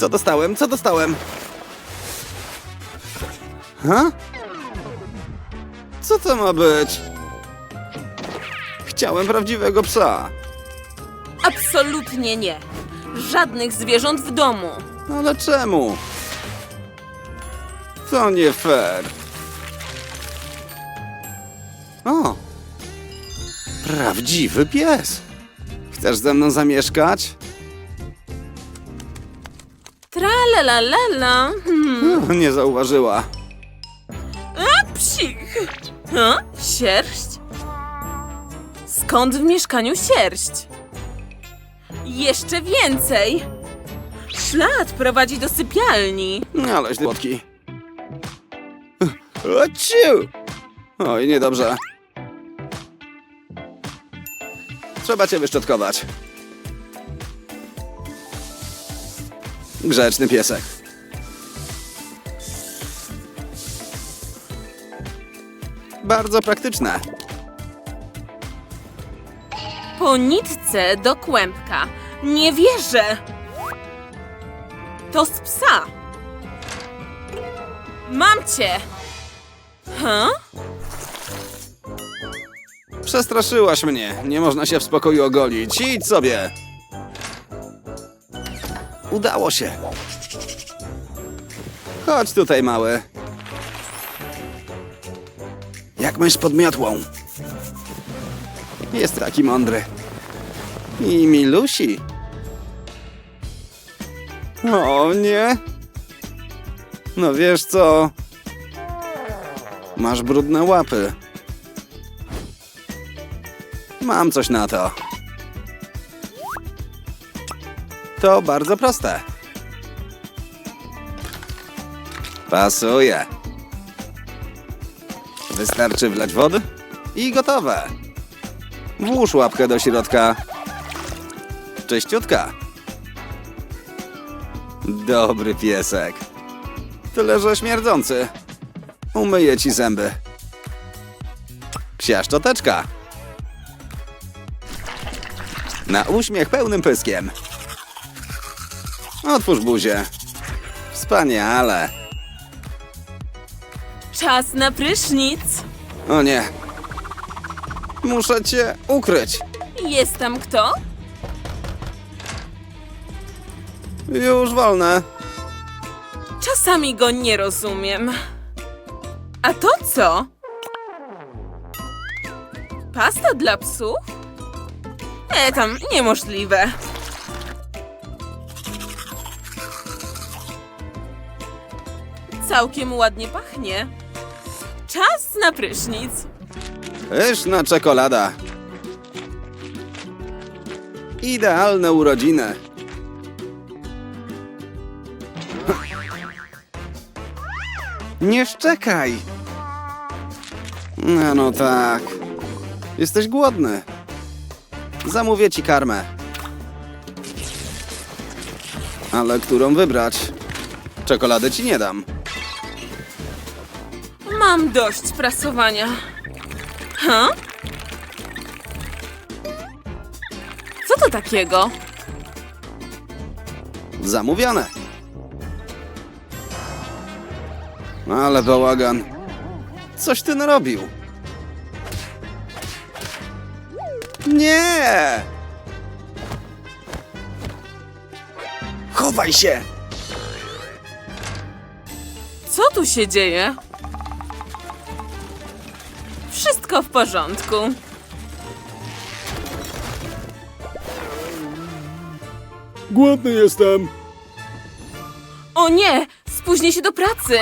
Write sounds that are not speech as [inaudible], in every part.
Co dostałem? Co dostałem? Ha? Co to ma być? Chciałem prawdziwego psa. Absolutnie nie. Żadnych zwierząt w domu. Ale czemu? To nie fair. O! Prawdziwy pies. Chcesz ze mną zamieszkać? Tralalala. Hmm. [laughs] Nie zauważyła. A psich. Ha? Sierść? Skąd w mieszkaniu sierść? Jeszcze więcej. Ślad prowadzi do sypialni. Ale środki. [laughs] Ociu! Oj, niedobrze. Trzeba cię wyszczotkować. Grzeczny piesek. Bardzo praktyczne. Po nitce do kłębka. Nie wierzę. To z psa. Mam cię. Ha? Przestraszyłaś mnie. Nie można się w spokoju ogolić. Idź sobie. Udało się. Chodź tutaj, mały. Jak mysz pod miotłą. Jest taki mądry. I milusi. O nie. No wiesz co? Masz brudne łapy. Mam coś na to. To bardzo proste. Pasuje. Wystarczy wlać wody i gotowe. Włóż łapkę do środka. Czyściutka. Dobry piesek. Tyle, że śmierdzący. Umyję ci zęby. Psia szczoteczka. Na uśmiech pełnym pyskiem. Otwórz buzię. Wspaniale. Czas na prysznic. O nie. Muszę cię ukryć. Jest tam kto? Już wolne. Czasami go nie rozumiem. A to co? Pasta dla psów? E, tam niemożliwe. Całkiem ładnie pachnie. Czas na prysznic. Pyszna czekolada. Idealne urodziny. Nie szczekaj. No, no tak. Jesteś głodny. Zamówię ci karmę. Ale którą wybrać? Czekoladę ci nie dam. Mam dość prasowania. Ha? Co to takiego? Zamówione. Ale bałagan. Coś ty narobił. Nie! Chowaj się! Co tu się dzieje? Wszystko w porządku. Głodny jestem. O nie! Spóźnię się do pracy!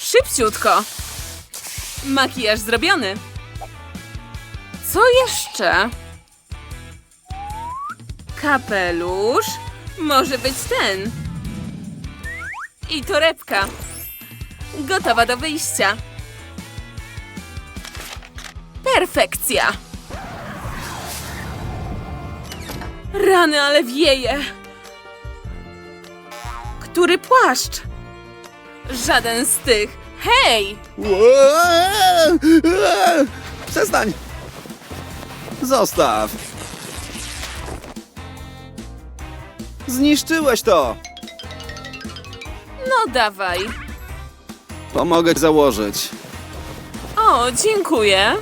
Szybciutko! Makijaż zrobiony. Co jeszcze? Kapelusz. Może być ten. I torebka. Gotowa do wyjścia. Perfekcja. Rany, ale wieje. Który płaszcz? Żaden z tych. Hej! Przestań! Zostaw! Zniszczyłeś to! No dawaj. Pomogę założyć. O, dziękuję.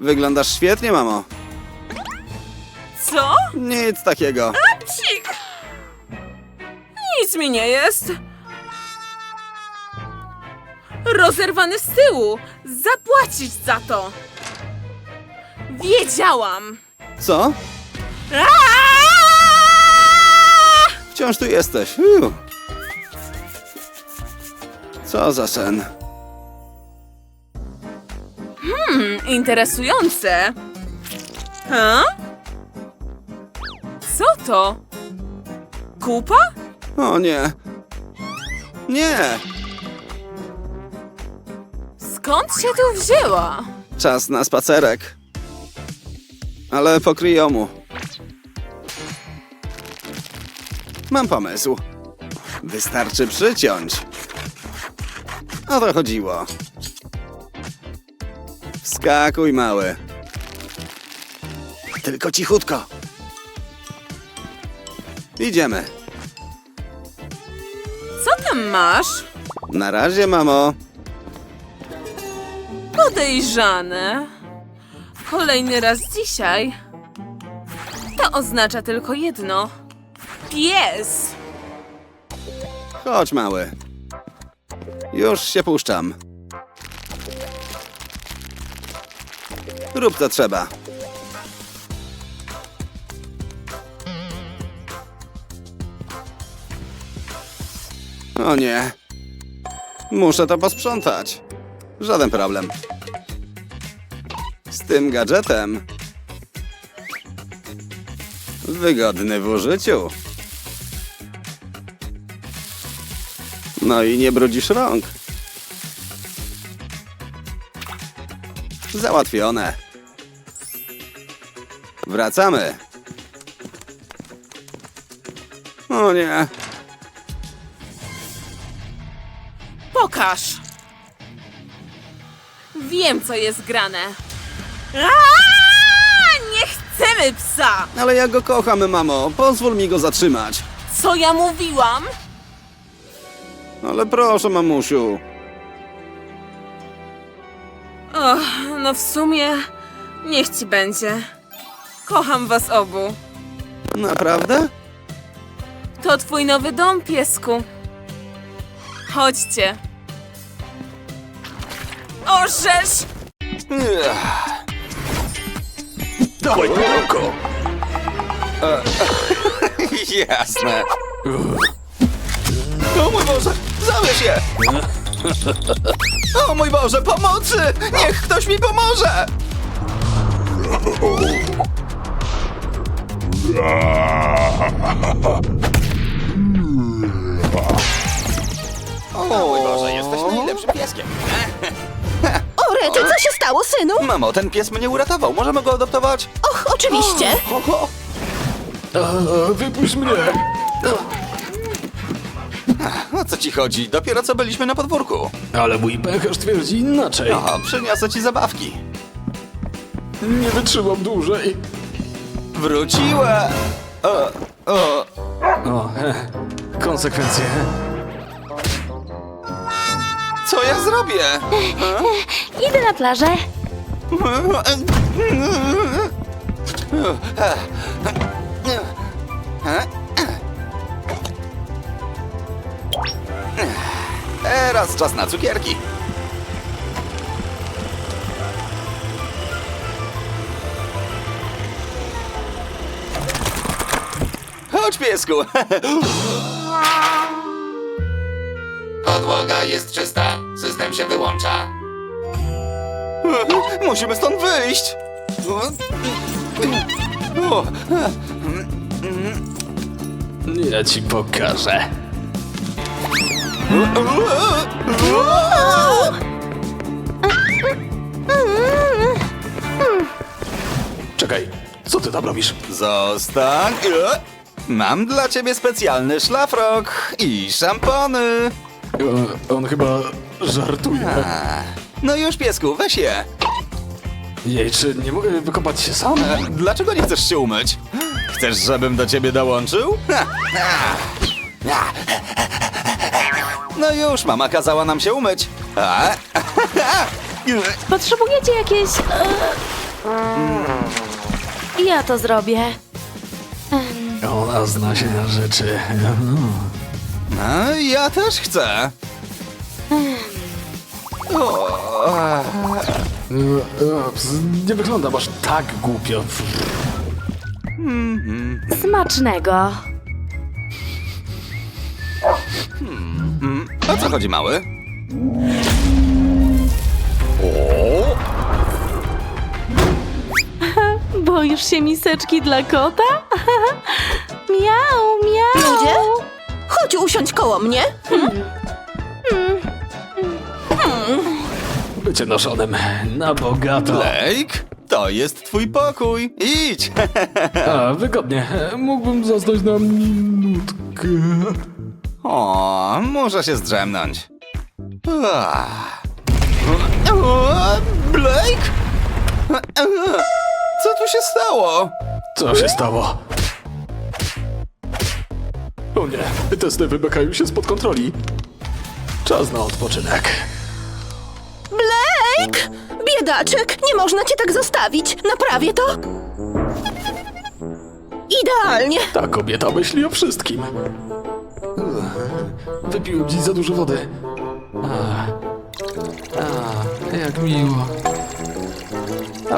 Wyglądasz świetnie, mamo. Co? Nic takiego. Nic mi nie jest. Rozerwany z tyłu. Zapłacić za to. Wiedziałam. Co? Aaaa! Wciąż tu jesteś. Uuu. Co za sen? Hmm, interesujące. Ha? Co to? Kupa? O nie. Nie! Skąd się tu wzięła? Czas na spacerek. Ale po kryjomu. Mam pomysł. Wystarczy przyciąć. O to chodziło. Wskakuj, mały. Tylko cichutko. Idziemy. Co tam masz? Na razie, mamo. Podejrzane. Kolejny raz dzisiaj. To oznacza tylko jedno. Pies! Chodź, mały. Już się puszczam. Rób co trzeba. O nie. Muszę to posprzątać. Żaden problem. Z tym gadżetem. Wygodny w użyciu. No i nie brudzisz rąk. Załatwione. Wracamy. O nie. Pokaż! Wiem, co jest grane. Aaaa! Nie chcemy psa! Ale ja go kocham, mamo. Pozwól mi go zatrzymać. Co ja mówiłam? Ale proszę, mamusiu. Och, no w sumie niech ci będzie. Kocham was obu. Naprawdę? To twój nowy dom, piesku. Chodźcie. Orzesz! Dawaj, pudełko! [laughs] Jasne. O mój Boże, zabierz je! O mój Boże, pomocy! Niech ktoś mi pomoże! O mój Boże, jesteś najlepszym pieskiem. O, Rety, co się stało, synu? Mamo, ten pies mnie uratował. Możemy go adoptować? Och, oczywiście. wypuść mnie! O ci chodzi? Dopiero co byliśmy na podwórku. Ale mój pęcherz twierdzi inaczej. O, przyniosę ci zabawki. Nie wytrzymam dłużej. Wróciła! O, o, O, e, konsekwencje. co ja zrobię? [laughs] Idę na plażę. [laughs] [laughs] Teraz czas na cukierki. Chodź, piesku. Podłoga jest czysta. System się wyłącza. Musimy stąd wyjść. Ja ci pokażę. Czekaj, co ty tam robisz? Zostań. E, Mam dla ciebie specjalny szlafrok i szampony. E, on chyba żartuje. A, No już, piesku, weź je. Jej, czy nie mogę wykopać się sam? E, Dlaczego nie chcesz się umyć? Chcesz, żebym do ciebie dołączył? Ha, ha. No już, mama kazała nam się umyć. A? [laughs] Potrzebujecie jakieś... e, Ja to zrobię. Ona zna się na rzeczy. No, ja też chcę. Ups, Nie wygląda aż tak głupio. Smacznego. O co chodzi, mały? Boisz się miseczki dla kota? [laughs] miau, miau. Ludzie? Chodź usiądź koło mnie. Bycie noszonym na bogato. Blake, to jest twój pokój. Idź. [laughs] A, wygodnie. Mógłbym zostać na minutkę. O, muszę się zdrzemnąć. Ah. Blake? Co tu się stało? Co się stało? O nie, testy wymykają się spod kontroli. Czas na odpoczynek. Blake! Biedaczek, nie można cię tak zostawić. Naprawię to. Idealnie. Ta kobieta myśli o wszystkim. Wypiłem dziś za dużo wody. A, a jak miło.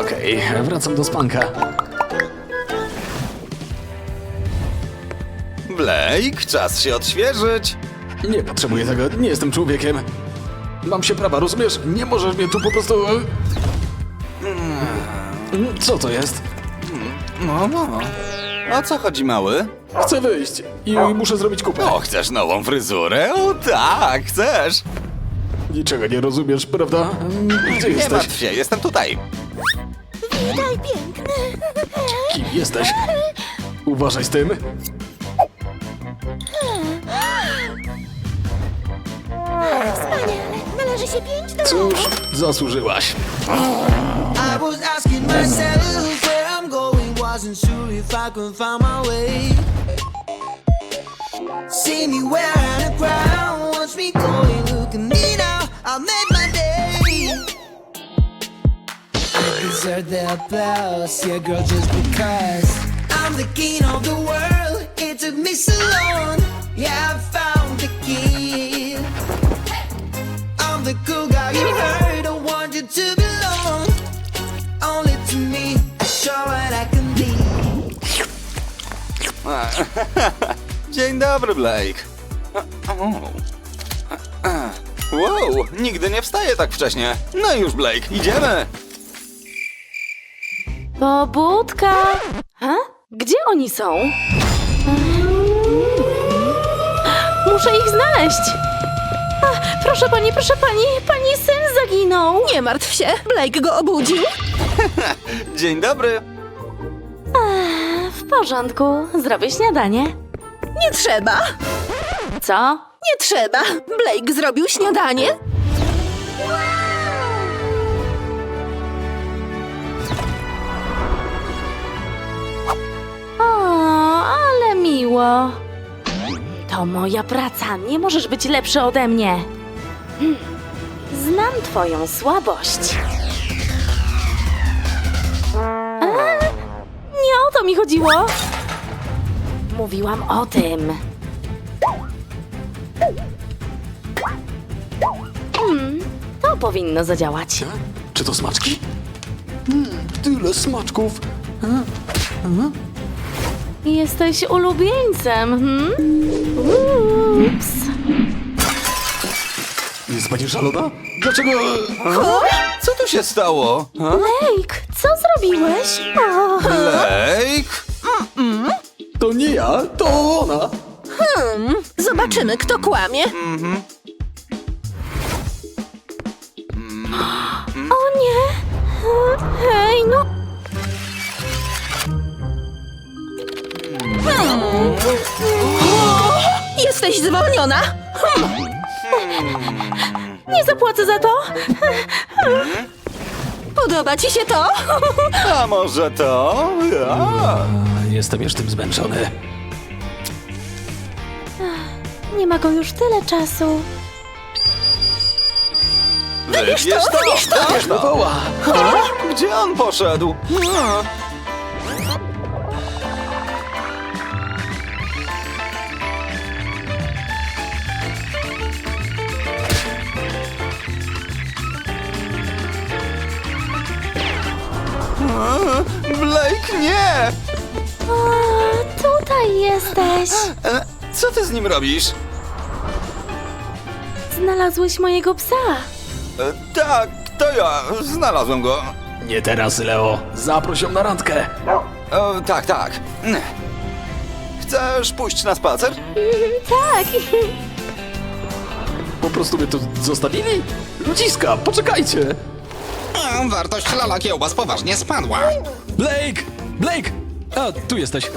Okej, wracam do spanka. Blake, czas się odświeżyć. Nie potrzebuję tego, nie jestem człowiekiem. Mam się prawa, rozumiesz? Nie możesz mnie tu po prostu... Mm, Co to jest? No, no. O co chodzi, mały? Chcę wyjść i muszę zrobić kupę. O, chcesz nową fryzurę? O tak, chcesz. Niczego nie rozumiesz, prawda? Gdzie Nie jesteś? martw się, jestem tutaj. Witaj, piękny. Kim jesteś? Uważaj z tym. Należy się pięć do... Cóż, zasłużyłaś. I was asking myself wasn't sure if I could find my way. See me wearing a crown, watch me going, look at me now, I made my day. I deserve the applause, yeah, girl, just because I'm the king of the world. It took me so long, yeah, [laughs] Dzień dobry, Blake. Wow, nigdy nie wstaję tak wcześnie. No już, Blake, idziemy. Pobudka. Ha? Gdzie oni są? Muszę ich znaleźć. A, proszę pani, proszę pani, pani syn zaginął. Nie martw się, Blake go obudził. [laughs] Dzień dobry. W porządku, zrobię śniadanie. Nie trzeba. Co? Nie trzeba. Blake zrobił śniadanie. O, ale miło. To moja praca, nie możesz być lepszy ode mnie. Hmm, Znam twoją słabość. To mi chodziło. Mówiłam o tym. Hmm, to powinno zadziałać. Czy to smaczki? Mm, tyle smaczków. Jesteś ulubieńcem, hmm? Ups. Jest pani szalona? Dlaczego... Co tu się stało? Ha? Blake, co zrobiłeś? O, Blake? To nie ja, to ona. Zobaczymy, kto kłamie. o nie! Hej, no... Jesteś zwolniona. Nie zapłacę za to! Podoba ci się to? [laughs] A może to? Ja. Jestem już tym zmęczony. Nie ma go już tyle czasu. Wybierz to! Wybierz to! Woła! Gdzie on poszedł? A. Blake, nie! O, tutaj jesteś. E, Co ty z nim robisz? Znalazłeś mojego psa. E, Tak, to ja. Znalazłem go. Nie teraz, Leo. Zaproś ją na randkę. O, tak, tak. Chcesz pójść na spacer? Tak. Po prostu mnie tu zostawili? Ludziska, poczekajcie! Wartość lala kiełbas poważnie spadła. Blake! Blake! A, tu jesteś.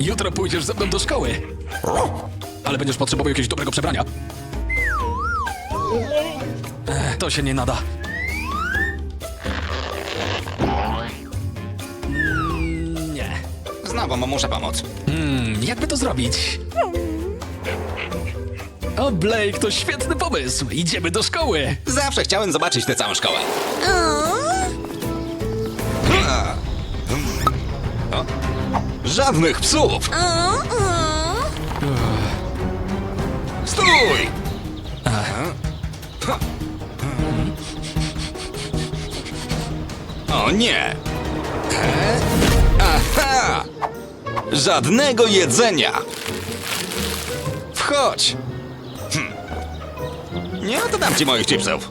Jutro pójdziesz ze mną do szkoły. Ale będziesz potrzebował jakiegoś dobrego przebrania. Ech, to się nie nada. Mm, Nie. Znowu mu muszę pomóc. Hmm, jakby to zrobić? O, Blake, to świetny pomysł! Idziemy do szkoły! Zawsze chciałem zobaczyć tę całą szkołę. Żadnych psów! Stój! O nie! E? Aha! Żadnego jedzenia! Wchodź! Hm. Nie oddam ci moich chipsów.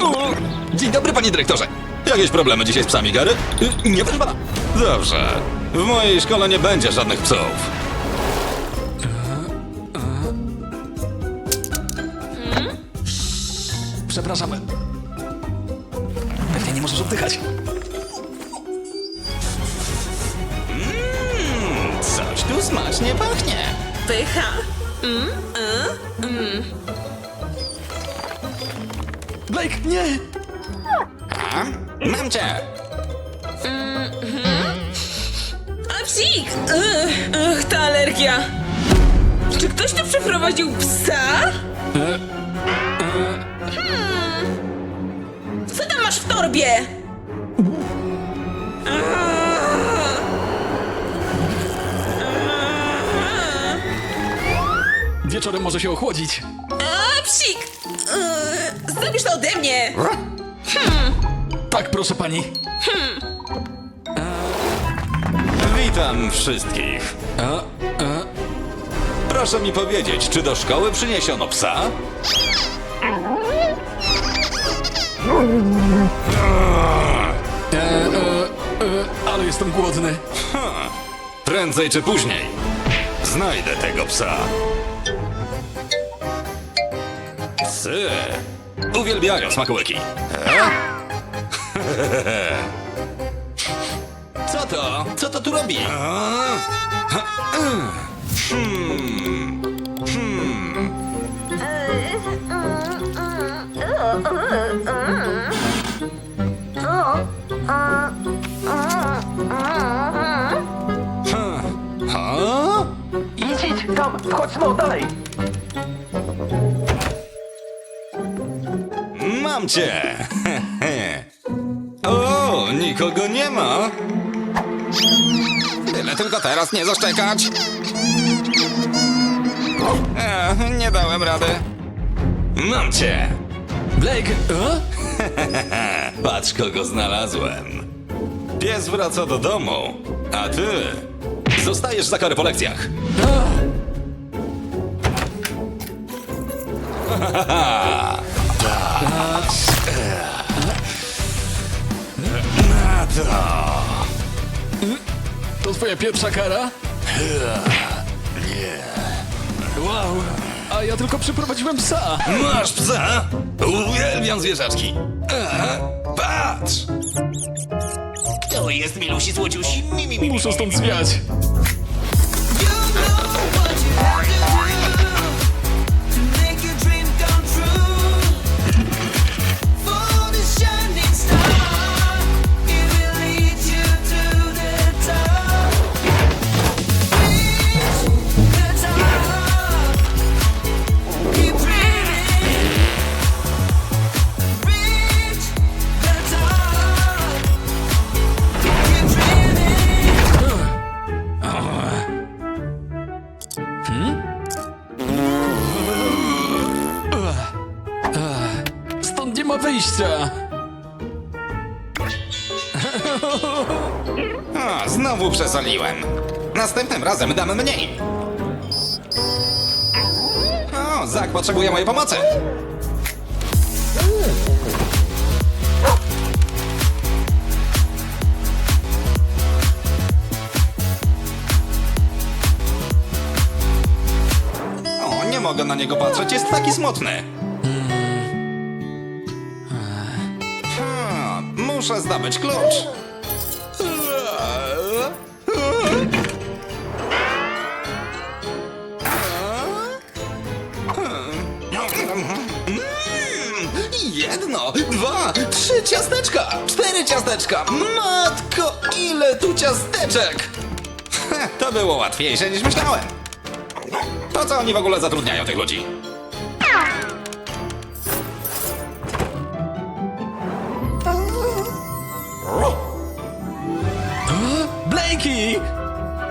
O, Dzień dobry, panie dyrektorze. Jakieś problemy dzisiaj z psami, Gary? Y, Nie proszę pana. Dobrze. W mojej szkole nie będzie żadnych psów. Przepraszam. Pewnie nie możesz oddychać. Smacznie pachnie. Pycha. Blake, nie! A? Mam cię. A psik! Ugh, ugh, ta alergia. Czy ktoś tu przyprowadził psa? Hmm. Co tam masz w torbie? Wieczorem może się ochłodzić. A psik! Ugh, Zrobisz to ode mnie! Tak, proszę pani. Witam wszystkich. A, Proszę mi powiedzieć, czy do szkoły przyniesiono psa? e, e, e, ale jestem głodny. Prędzej czy później znajdę tego psa. Psy uwielbiają smakołyki. E? Co to? Co to tu robi? Hmm. Hmm. Ha? Idź, idź, tam, wchodź, no, dalej. Mam cię! [laughs] o, nikogo nie ma! Tyle tylko teraz nie zaszczekać! E, nie dałem rady. Mam cię! Blake, a? [laughs] Patrz, kogo znalazłem. Pies wraca do domu, a ty zostajesz za karę po lekcjach. [laughs] To twoja pierwsza kara? Nie. Wow, a ja tylko przyprowadziłem psa. Masz psa? Uwielbiam zwierzaczki. Aha, patrz! Kto jest milusi złociusi? Mi, mi, mi, mi, Muszę mi, stąd mi, mi. zwiać. Znowu przesoliłem. Następnym razem dam mniej. O, Zak potrzebuje mojej pomocy. O, nie mogę na niego patrzeć, jest taki smutny. Muszę zdobyć klucz. ciasteczka! Cztery ciasteczka! Matko, ile tu ciasteczek! To było łatwiejsze niż myślałem. To co oni w ogóle zatrudniają tych ludzi? Blakey!